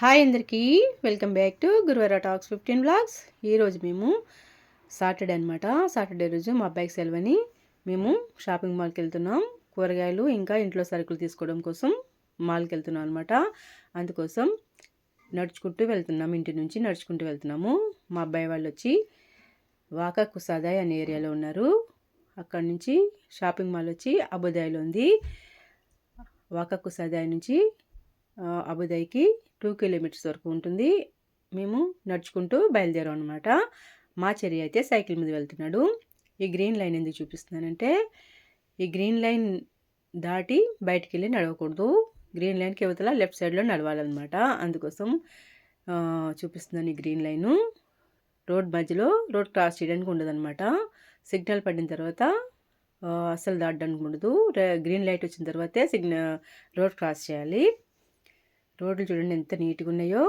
Hi అందరికీ. Welcome back to Guruvara talks fifteen blogs. ఈరోజు మేము సాటర్డే అనమాట సాటర్డే రోజు మా అబ్బాయికి సెలవని మేము షాపింగ్ మాల్కి వెళ్తున్నాం. కూరగాయలు ఇంకా ఇంట్లో సరుకులు తీసుకోవడం కోసం మాల్కి వెళ్తున్నాం అనమాట అందుకోసం నడుచుకుంటూ వెళ్తున్నాం. ఇంటి నుంచి నడుచుకుంటూ వెళ్తున్నాము. మా అబ్బాయి వాళ్ళు వచ్చి వాకా కుసాదాయ్ అనే ఏరియాలో ఉన్నారు. అక్కడ నుంచి షాపింగ్ మాల్ వచ్చి అబుదాయిలో ఉంది. వాకా కుసాదాయ్ నుంచి అబుదాయికి టూ కిలోమీటర్స్ వరకు ఉంటుంది. మేము నడుచుకుంటూ బయలుదేరాం అనమాట మా చెరి అయితే సైకిల్ మీద వెళ్తున్నాడు. ఈ గ్రీన్ లైన్ ఎందుకు చూపిస్తున్నానంటే ఈ గ్రీన్ లైన్ దాటి బయటికి వెళ్ళి నడవకూడదు. గ్రీన్ లైన్కి యువతల లెఫ్ట్ సైడ్లో నడవాలన్నమాట. అందుకోసం చూపిస్తున్నాను ఈ గ్రీన్ లైను. రోడ్ మధ్యలో రోడ్ క్రాస్ చేయడానికి ఉండదన్నమాట. సిగ్నల్ పడిన తర్వాత అస్సలు దాటడానికి ఉండదు. గ్రీన్ లైట్ వచ్చిన తర్వాతే సిగ్నల్ రోడ్ క్రాస్ చేయాలి. రోడ్లు చూడండి ఎంత నీట్గా ఉన్నాయో.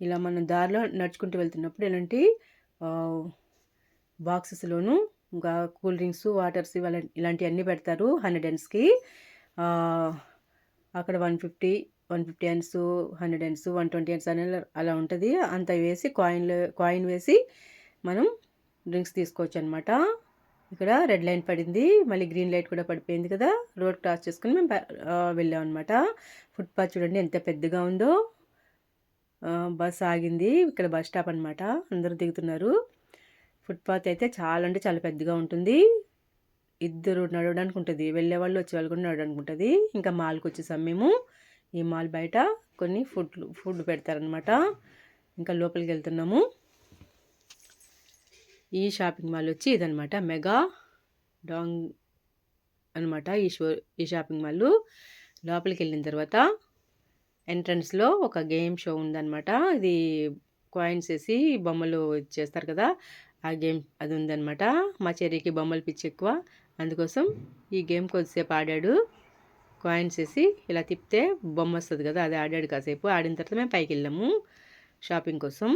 ఇలా మనం దారిలో నడుచుకుంటూ వెళ్తున్నప్పుడు ఇలాంటి బాక్సెస్లోను ఇంకా కూల్ డ్రింక్స్ వాటర్స్ ఇవాళ ఇలాంటివన్నీ పెడతారు హండ్రెడ్ ఎన్స్కి అక్కడ one fifty one fifty ends hundred ends one twenty ends అనే అలా ఉంటుంది. అంత వేసి కాయిన్లు కాయిన్ వేసి మనం డ్రింక్స్ తీసుకోవచ్చు అనమాట ఇక్కడ రెడ్ లైన్ పడింది. మళ్ళీ గ్రీన్ లైట్ కూడా పడిపోయింది కదా. రోడ్ క్రాస్ చేసుకుని మేము వెళ్ళాం అనమాట ఫుట్పాత్ చూడండి ఎంత పెద్దగా ఉందో. బస్ ఆగింది. ఇక్కడ బస్ స్టాప్ అనమాట అందరూ దిగుతున్నారు. ఫుట్పాత్ అయితే చాలా అంటే చాలా పెద్దగా ఉంటుంది. ఇద్దరు నడవడానికి ఉంటుంది. వెళ్ళే వాళ్ళు కూడా నడవడానికి ఉంటుంది. ఇంకా మాల్కి వచ్చేసాం మేము. ఈ మాల్ బయట కొన్ని ఫుడ్లు ఫుడ్ పెడతారనమాట ఇంకా లోపలికి వెళ్తున్నాము. ఈ షాపింగ్ మాల్ వచ్చి ఇదనమాట మెగా డాంగ్ అనమాట ఈ షో ఈ షాపింగ్ మాల్ లోపలికి వెళ్ళిన తర్వాత ఎంట్రన్స్లో ఒక గేమ్ షో ఉందన్నమాట. ఇది కాయిన్స్ వేసి బొమ్మలు చేస్తారు కదా ఆ గేమ్ అది ఉందన్నమాట. మా చెర్రీకి బొమ్మలు పిచ్చి ఎక్కువ. అందుకోసం ఈ గేమ్ కొద్దిసేపు ఆడాడు. కాయిన్స్ వేసి ఇలా తిప్పితే బొమ్మ వస్తుంది కదా అది ఆడాడు కాసేపు. ఆడిన తర్వాత మేము పైకి వెళ్ళాము షాపింగ్ కోసం.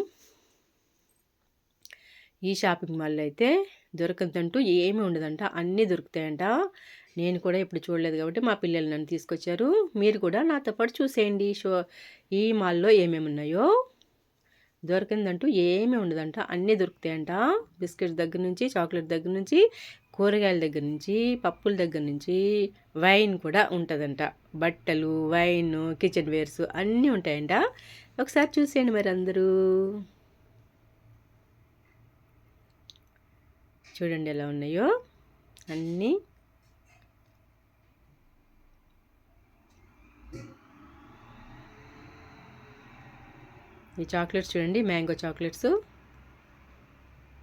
ఈ షాపింగ్ మాల్లో అయితే దొరకదంటూ ఏమీ ఉండదంట. అన్నీ దొరుకుతాయంట. నేను కూడా ఇప్పుడు చూడలేదు కాబట్టి మా పిల్లలు నన్ను తీసుకొచ్చారు. మీరు కూడా నాతో పాటు చూసేయండి. షో ఈ మాల్లో ఏమేమి ఉన్నాయో. దొరికిందంటూ ఏమీ ఉండదంట. అన్నీ దొరుకుతాయంట. బిస్కెట్స్ దగ్గర నుంచి చాక్లెట్ దగ్గర నుంచి కూరగాయల దగ్గర నుంచి పప్పుల దగ్గర నుంచి వైన్ కూడా ఉంటుందంట. బట్టలు వైన్ కిచెన్ వేర్స్ అన్నీ ఉంటాయంట. ఒకసారి చూసేయండి మరి అందరూ. చూడండి ఎలా ఉన్నాయో. అన్నీ. ఈ చాక్లెట్స్ చూడండి మ్యాంగో చాక్లెట్స్.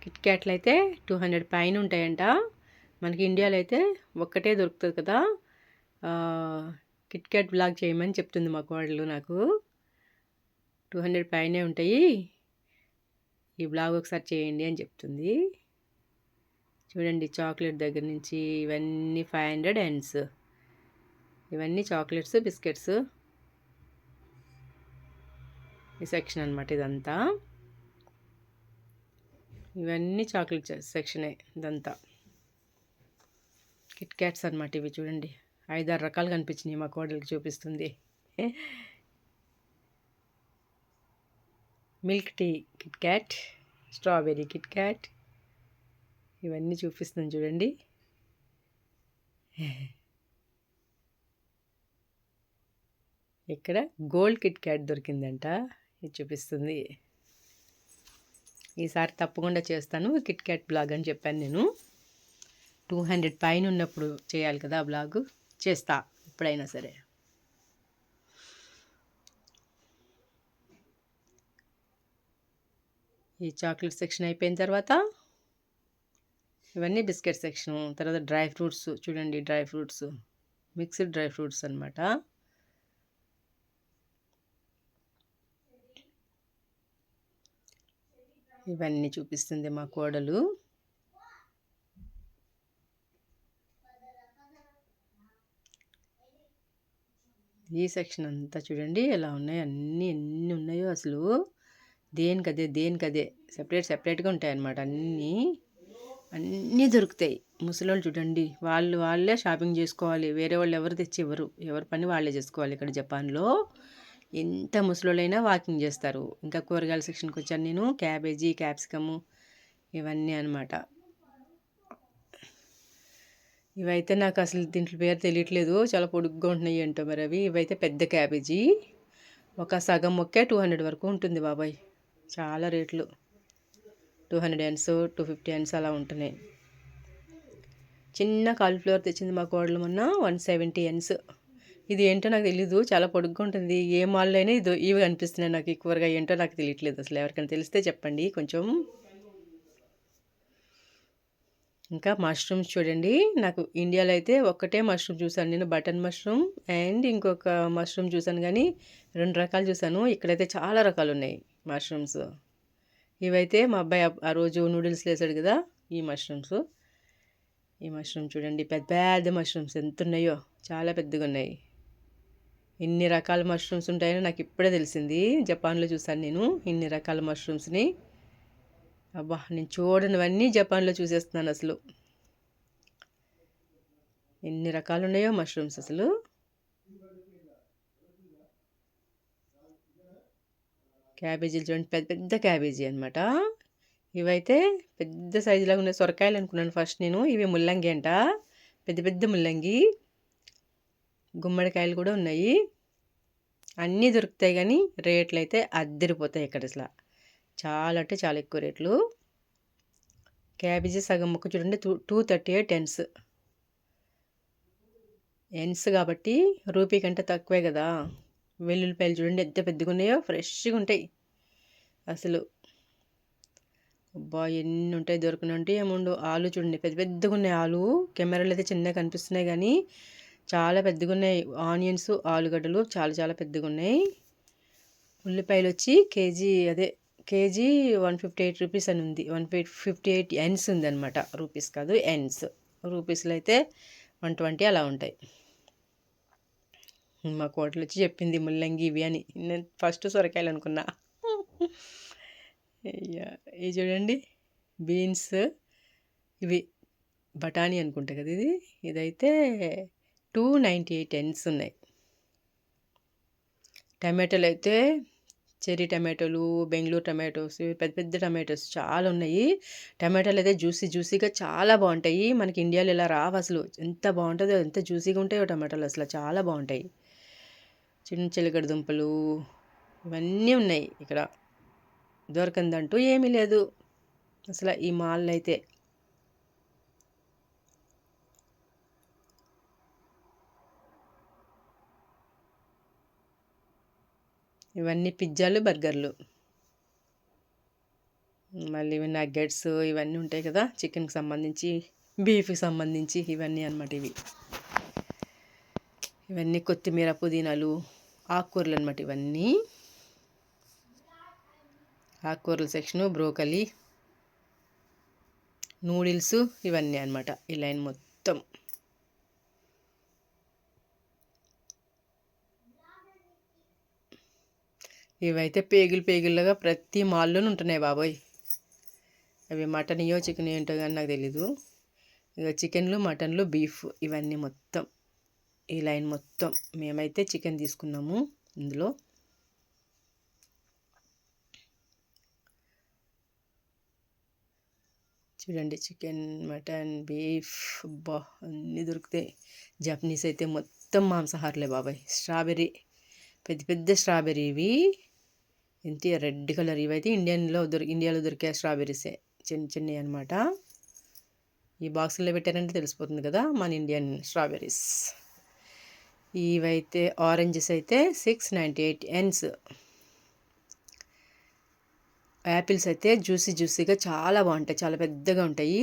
కిట్ క్యాట్లు అయితే టూ హండ్రెడ్ పైన ఉంటాయంట. మనకి ఇండియాలో అయితే ఒక్కటే దొరుకుతుంది కదా. కిట్ క్యాట్ బ్లాగ్ చేయమని చెప్తుంది మా కోడలు నాకు. టూ హండ్రెడ్ పైనే ఉంటాయి. ఈ బ్లాగ్ ఒకసారి చేయండి అని చెప్తుంది. చూడండి చాక్లెట్ దగ్గర నుంచి ఇవన్నీ ఫైవ్ హండ్రెడ్ ఎండ్స్ ఇవన్నీ చాక్లెట్స్ బిస్కెట్స్. ఈ సెక్షన్ అనమాట ఇదంతా. ఇవన్నీ చాక్లెట్ సెక్షనే ఇదంతా. కిట్ క్యాట్స్ అనమాట ఇవి చూడండి. ఐదారు రకాలు కనిపించినాయి మా కోడలికి చూపిస్తుంది. Milk tea Kit Kat strawberry Kit Kat ఇవన్నీ చూపిస్తుంది చూడండి. ఇక్కడ గోల్డ్ కిట్ క్యాట్ దొరికిందంట. ఇది చూపిస్తుంది. ఈసారి తప్పకుండా చేస్తాను. కిట్ క్యాట్ బ్లాగ్ అని చెప్పాను నేను. టూ హండ్రెడ్ పైన ఉన్నప్పుడు చేయాలి కదా ఆ బ్లాగ్. చేస్తా ఎప్పుడైనా సరే. ఈ చాక్లెట్ సెక్షన్ అయిపోయిన తర్వాత ఇవన్నీ బిస్కెట్ సెక్షన్ తర్వాత డ్రై ఫ్రూట్స్ చూడండి dry fruits mixed dry fruits అనమాట ఇవన్నీ చూపిస్తుంది మా కోడలు. ఈ సెక్షన్ అంతా చూడండి ఎలా ఉన్నాయి అన్నీ ఎన్ని ఉన్నాయో అసలు. దేనికదే దేనికదే. సెపరేట్ సెపరేట్గా ఉంటాయి అన్నమాట అన్నీ. అన్నీ దొరుకుతాయి. ముసలోళ్ళు చూడండి వాళ్ళు వాళ్ళే షాపింగ్ చేసుకోవాలి. వేరే వాళ్ళు ఎవరు తెచ్చి ఇవ్వరు ఎవరి పని వాళ్ళే చేసుకోవాలి ఇక్కడ జపాన్లో. ఎంత ముసలోళ్ళైనా వాకింగ్ చేస్తారు. ఇంకా కూరగాయల సెక్షన్కి వచ్చాను నేను. క్యాబేజీ క్యాప్సికము ఇవన్నీ అనమాట ఇవైతే నాకు అసలు దీంట్లో పేరు తెలియట్లేదు. చాలా పొడుగ్గా ఉంటున్నాయి ఏంటో మరి అవి. ఇవైతే పెద్ద క్యాబేజీ. ఒక సగం మొక్కే టూ హండ్రెడ్ వరకు ఉంటుంది బాబాయ్. చాలా రేట్లు. Two hundred ends two fifty ends అలా ఉంటున్నాయి. చిన్న కాలిఫ్లవర్ తెచ్చింది మా కోడలు మొన్న వన్ సెవెంటీ ఎన్స్ ఇది ఏంటో నాకు తెలీదు చాలా పొడుగ్గా ఉంటుంది. ఏ మాల్లో అయినా ఇది ఇవి కనిపిస్తున్నాయి నాకు ఎక్కువగా ఏంటో నాకు తెలియట్లేదు అసలు. ఎవరికైనా తెలిస్తే చెప్పండి కొంచెం. ఇంకా మష్రూమ్స్ చూడండి నాకు ఇండియాలో అయితే ఒక్కటే మష్రూమ్ చూసాను. నేను బటన్ మష్రూమ్ అండ్ ఇంకొక మష్రూమ్ చూసాను కానీ రెండు రకాలు చూసాను. ఇక్కడైతే చాలా రకాలు ఉన్నాయి మష్రూమ్స్. ఇవైతే మా అబ్బాయి ఆ రోజు నూడిల్స్ వేసాడు కదా ఈ మష్రూమ్స్ ఈ మష్రూమ్ చూడండి పెద్ద పెద్ద మష్రూమ్స్ ఎంత ఉన్నాయో చాలా పెద్దగా ఉన్నాయి. ఇన్ని రకాల మష్రూమ్స్ ఉంటాయని నాకు ఇప్పుడే తెలిసింది జపాన్లో చూసాను నేను ఇన్ని రకాల మష్రూమ్స్ని అబ్బా నేను చూడనివన్నీ జపాన్లో చూసేస్తున్నాను అసలు. ఎన్ని రకాలు ఉన్నాయో మష్రూమ్స్ అసలు. క్యాబేజీలు చూడండి పెద్ద పెద్ద క్యాబేజీ అనమాట ఇవైతే పెద్ద సైజులాగా ఉన్న సొరకాయలు అనుకున్నాను ఫస్ట్ నేను. ఇవి ముల్లంగి అంట. పెద్ద పెద్ద ముల్లంగి. గుమ్మడికాయలు కూడా ఉన్నాయి. అన్నీ దొరుకుతాయి కానీ రేట్లు అయితే అద్దరిపోతాయి ఇక్కడ అసలు. చాలా అంటే చాలా ఎక్కువ రేట్లు. క్యాబేజీ సగం ముక్క చూడండి two two thirty eight ends. Ends కాబట్టి రూపీ కంటే తక్కువే కదా. వెల్లుల్లిపాయలు చూడండి ఎంత పెద్దగా ఉన్నాయో ఫ్రెష్గా ఉంటాయి అసలు అబ్బా ఎన్ని ఉంటాయి దొరకనంటే ఏముండు ఆలు చూడండి పెద్ద పెద్దగా ఉన్నాయి ఆలు. కెమెరాలు అయితే చిన్నగా కనిపిస్తున్నాయి కానీ చాలా పెద్దగా ఉన్నాయి ఆనియన్స్ ఆలుగడ్డలు చాలా చాలా పెద్దగా ఉన్నాయి ఉల్లిపాయలు వచ్చి కేజీ అదే KG one fifty eight rupees అని ఉంది. వన్ ఫిఫ్టీ ఎయిట్ ఎన్స్ ఉందన్నమాట. రూపీస్ కాదు ఎన్స్. రూపీస్లో అయితే వన్ ట్వంటీ అలా ఉంటాయి. మా కోటలు వచ్చి చెప్పింది ముల్లంగి ఇవి అని. నేను ఫస్ట్ సొరకాయలు అనుకున్నా. అయ్యా ఇది చూడండి. బీన్స్ ఇవి. బఠానీ అనుకుంటా కదా ఇది. ఇదైతే టూ నైంటీ ఎయిట్ ఎన్స్ ఉన్నాయి. టమాటోలు అయితే చెర్రీ టమాటోలు బెంగళూరు టమాటోస్ పెద్ద పెద్ద టమాటోస్ చాలా ఉన్నాయి. టమాటాలు అయితే జ్యూసీ జ్యూసీగా చాలా బాగుంటాయి. మనకి ఇండియాలో ఇలా రావు అసలు. ఎంత బాగుంటుందో ఎంత జ్యూసీగా ఉంటాయో టమాటాలు అసలు చాలా బాగుంటాయి. చిన్న చిలకడ దుంపలు ఇవన్నీ ఉన్నాయి ఇక్కడ. దొరకందంటూ ఏమీ లేదు. అసలు ఈ మాల్లో అయితే ఇవన్నీ పిజ్జాలు బర్గర్లు. మళ్ళీ ఇవి నగ్గెట్స్ ఇవన్నీ ఉంటాయి కదా చికెన్కి సంబంధించి బీఫ్కి సంబంధించి ఇవన్నీ అనమాట ఇవి. ఇవన్నీ కొత్తిమీర పుదీనాలు ఆకుకూరలు అనమాట ఇవన్నీ. ఆకుకూరల సెక్షను బ్రోకలీ నూడిల్స్ ఇవన్నీ అనమాట ఈ లైన్ మొత్తం. ఇవైతే పేగులు పేగులుగా ప్రతి మాల్లోనూ ఉంటున్నాయి బాబోయ్. అవి మటన్ ఇయో చికెన్ ఏంటో కానీ నాకు తెలీదు. ఇక చికెన్లు మటన్లు బీఫ్ ఇవన్నీ మొత్తం. ఈ లైన్ మొత్తం మేమైతే చికెన్ తీసుకున్నాము ఇందులో. చూడండి చికెన్ మటన్ బీఫ్ బా అన్నీ దొరుకుతాయి. జపనీస్ అయితే మొత్తం మాంసాహారులే బాబాయ్. స్ట్రాబెర్రీ పెద్ద పెద్ద స్ట్రాబెర్రీ ఇవి. ఇంత రెడ్ కలర్ ఇవైతే ఇండియన్లో దొరి ఇండియాలో దొరికే స్ట్రాబెర్రీసే. చిన్న చిన్నవి అనమాట ఈ బాక్సుల్లో పెట్టారంటే తెలిసిపోతుంది కదా మన ఇండియన్ స్ట్రాబెర్రీస్. ఇవైతే ఆరెంజెస్ అయితే six ninety eight ends apples అయితే జ్యూసీ జ్యూసీగా చాలా బాగుంటాయి చాలా పెద్దగా ఉంటాయి.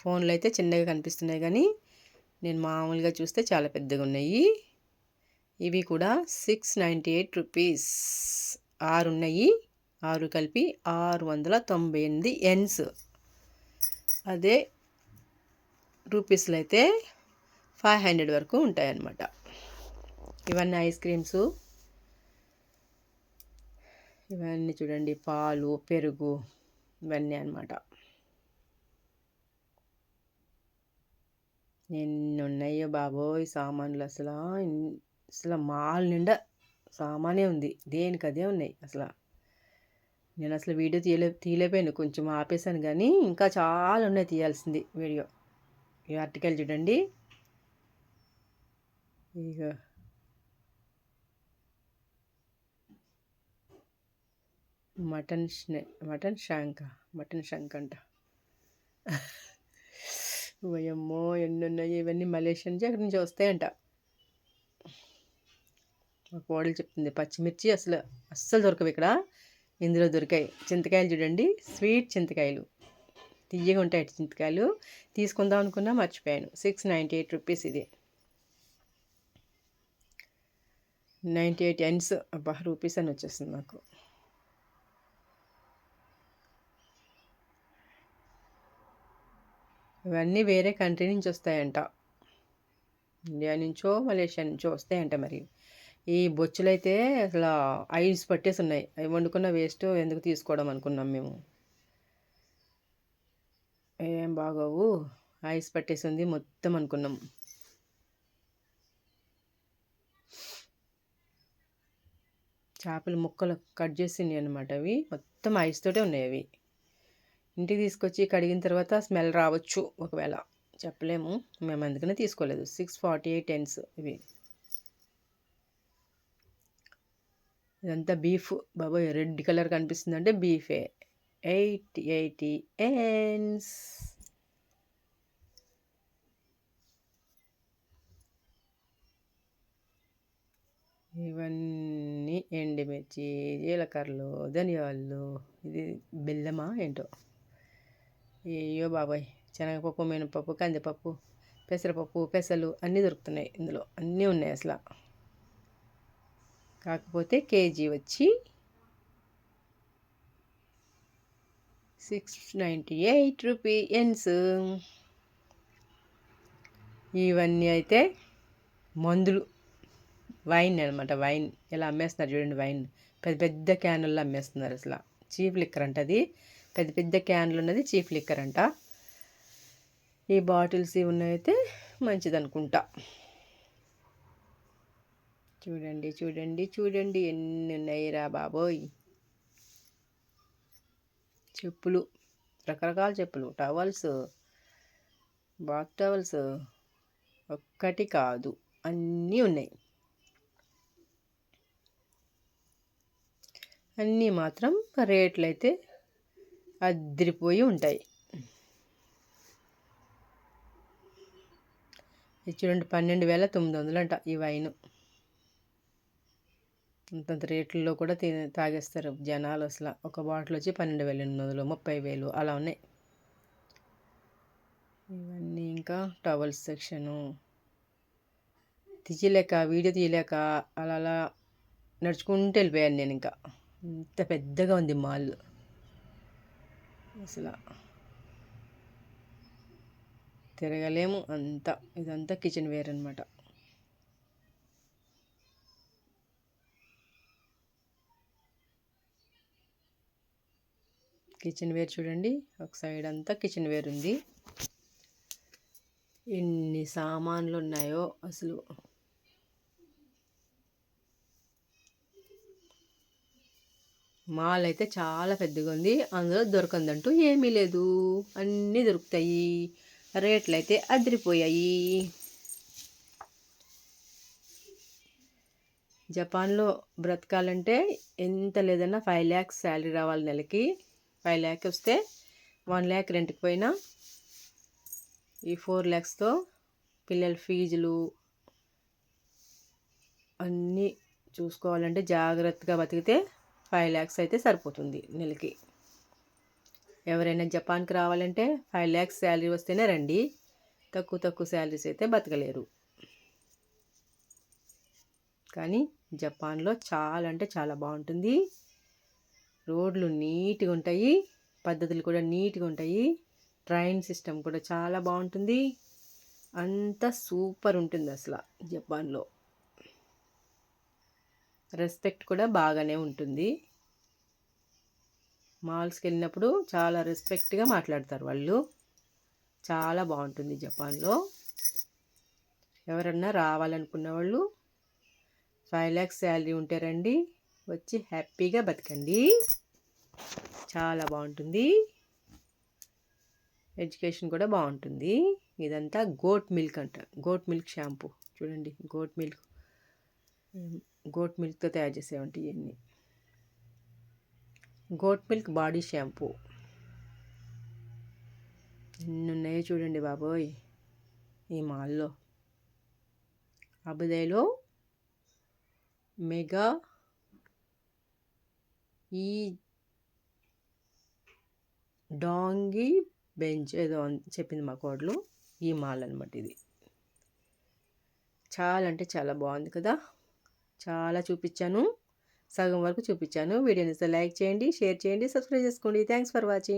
ఫోన్లో అయితే చిన్నగా కనిపిస్తున్నాయి కానీ నేను మామూలుగా చూస్తే చాలా పెద్దగా ఉన్నాయి. ఇవి కూడా సిక్స్ నైంటీ ఎయిట్ రూపీస్ ఆరు ఉన్నాయి ఆరు కలిపి ఆరు వందల తొంభై ఎనిమిది ఎన్స్ అదే రూపీస్లో అయితే ఫైవ్ హండ్రెడ్ వరకు ఉంటాయన్నమాట. ఇవన్నీ ఐస్ క్రీమ్స్. ఇవన్నీ చూడండి పాలు పెరుగు ఇవన్నీ అనమాట ఎన్నున్నాయో బాబోయ్ సామాన్లు అసలు అసలు మాల్ నిండా సామానే ఉంది. దేనికి అదే ఉన్నాయి అసలు. నేను అసలు వీడియో తీయలే తీయలేకపోయాను. కొంచెం ఆపేశాను కానీ ఇంకా చాలా ఉన్నాయి తీయాల్సింది వీడియో. ఈ ఆర్టికల్ చూడండి. ఇక mutton mutton shank mutton shank అంట వయమ్మో ఎన్ని ఉన్నాయి ఇవన్నీ మలేషియా నుంచి అక్కడి నుంచి వస్తాయంట. మా కోడలు చెప్తుంది పచ్చిమిర్చి అసలు అస్సలు దొరకవు ఇక్కడ. ఇందులో దొరికాయి చింతకాయలు చూడండి స్వీట్ చింతకాయలు. తీయగా ఉంటాయి చింతకాయలు. తీసుకుందాం అనుకున్నా మర్చిపోయాను. సిక్స్ నైంటీ ఎయిట్ రూపీస్ ఇది. నైంటీ ఎయిట్ ఎన్స్ అబ్బా రూపీస్ అని వచ్చేస్తుంది నాకు. ఇవన్నీ వేరే కంట్రీ నుంచి వస్తాయంట. ఇండియా నుంచో మలేషియా నుంచో వస్తాయంట మరి. ఈ బొచ్చులైతే అసలు ఐస్ పట్టేసి ఉన్నాయి అవి వండుకున్న వేస్ట్ ఎందుకు తీసుకోవడం అనుకున్నాం మేము. ఏం బాగోవు. ఐస్ పట్టేసి ఉంది మొత్తం అనుకున్నాం. చేపల ముక్కలు కట్ చేసింది అనమాట అవి. మొత్తం ఐస్ తోటే ఉన్నాయి అవి. ఇంటికి తీసుకొచ్చి కడిగిన తర్వాత స్మెల్ రావచ్చు ఒకవేళ. చెప్పలేము. మేము అందుకనే తీసుకోలేదు. సిక్స్ ఫార్టీ ఎయిట్ టెన్స్ ఇవి. ఇదంతా బీఫ్. బాబోయ్ రెడ్ కలర్ కనిపిస్తుంది అంటే బీఫే. ఎయిట్ ఎయిటీ ఎన్స్ ఇవన్నీ ఎండిమిర్చి జీలకర్రలు ధనియాలు. ఇది బెల్లమా ఏంటో? అయ్యో బాబాయ్! శనగపప్పు మినపప్పు కందిపప్పు పెసరపప్పు పెసలు అన్నీ దొరుకుతున్నాయి ఇందులో. అన్నీ ఉన్నాయి అసలు. కాకపోతే కేజీ వచ్చి six ninety eight rupee ends ఇవన్నీ అయితే మందులు. వైన్ అనమాట వైన్. ఇలా అమ్మేస్తున్నారు చూడండి వైన్. పెద్ద పెద్ద క్యానుల్లో అమ్మేస్తున్నారు అసలు. చీప్ లిక్కర్ అంటే అది. పెద్ద పెద్ద క్యాన్లు ఉన్నది చీఫ్ లిక్కర్ అంట. ఈ బాటిల్స్ ఇవి ఉన్నాయితే మంచిది అనుకుంటా చూడండి చూడండి చూడండి ఎన్ని ఉన్నాయిరా బాబోయ్. చెప్పులు రకరకాల చెప్పులు టవల్స్ బాత్ టవల్స్ ఒక్కటి కాదు అన్నీ ఉన్నాయి. అన్నీ మాత్రం రేట్లు అయితే అదిరిపోయి ఉంటాయి. చూడండి పన్నెండు వేల తొమ్మిది వందలు అంట ఈ వైన్. అంతంత రేట్లలో కూడా తాగేస్తారు జనాలు అసలు. ఒక బాటిల్ వచ్చి పన్నెండు వేల ఎనిమిది వందలు ముప్పై వేలు అలా ఉన్నాయి. ఇవన్నీ ఇంకా టవల్స్ సెక్షను తీయలేక వీడియో తీయలేక అలా అలా నడుచుకుంటూ వెళ్ళిపోయాను నేను ఇంకా. ఇంత పెద్దగా ఉంది మాల్. అసలు తిరగలేము అంతా. ఇదంతా కిచెన్ వేర్ అనమాట కిచెన్ వేర్ చూడండి. ఒక సైడ్ అంతా కిచెన్ వేర్ ఉంది. ఎన్ని సామాన్లు ఉన్నాయో అసలు. మాల్ అయితే చాలా పెద్దగా ఉంది. అందులో దొరకందంటూ ఏమీ లేదు. అన్నీ దొరుకుతాయి. రేట్లు అయితే అదిరిపోయాయి. జపాన్లో బ్రతకాలంటే ఎంత లేదన్నా ఫైవ్ ల్యాక్స్ శాలరీ రావాలి నెలకి. ఫైవ్ ల్యాక్ వస్తే వన్ ల్యాక్ రెంట్కి పోయినా ఈ ఫోర్ ల్యాక్స్తో పిల్లల ఫీజులు అన్నీ చూసుకోవాలంటే జాగ్రత్తగా బతికితే ఫైవ్ ల్యాక్స్ అయితే సరిపోతుంది నెలకి. ఎవరైనా జపాన్కి రావాలంటే ఫైవ్ ల్యాక్స్ శాలరీ వస్తేనే రండి. తక్కువ తక్కువ శాలరీస్ అయితే బతకలేరు. కానీ జపాన్లో చాలా అంటే చాలా బాగుంటుంది. రోడ్లు నీట్గా ఉంటాయి. పద్ధతులు కూడా నీట్గా ఉంటాయి. ట్రైన్ సిస్టమ్ కూడా చాలా బాగుంటుంది. అంతా సూపర్ ఉంటుంది అసలు జపాన్లో. రెస్పెక్ట్ కూడా బాగానే ఉంటుంది. మాల్స్కి వెళ్ళినప్పుడు చాలా రెస్పెక్ట్గా మాట్లాడతారు వాళ్ళు. చాలా బాగుంటుంది జపాన్లో. ఎవరన్నా రావాలనుకున్న వాళ్ళు ఫైవ్ ల్యాక్స్ శాలరీ ఉంటే రండి వచ్చి హ్యాపీగా బతకండి. చాలా బాగుంటుంది. ఎడ్యుకేషన్ కూడా బాగుంటుంది. ఇదంతా గోట్ మిల్క్ అంట. Goat milk shampoo. చూడండి గోట్ మిల్క్. గోట్ మిల్క్తో తయారు చేసేవంటి ఇవన్నీ గోట్ మిల్క్ బాడీ షాంపూ. ఎన్నున్నాయో చూడండి బాబోయ్ ఈ మాల్లో. అబుదాయిలో మెగా ఈ డాంగి బెంచ్ ఏదో చెప్పింది మా కోడలు ఈ మాల్ అనమాట ఇది. చాలా అంటే చాలా బాగుంది కదా? చాలా చూపించాను. సగం వరకు చూపించాను. వీడియోని లైక్ చేయండి షేర్ చేయండి సబ్స్క్రైబ్ చేసుకోండి. Thanks for watching.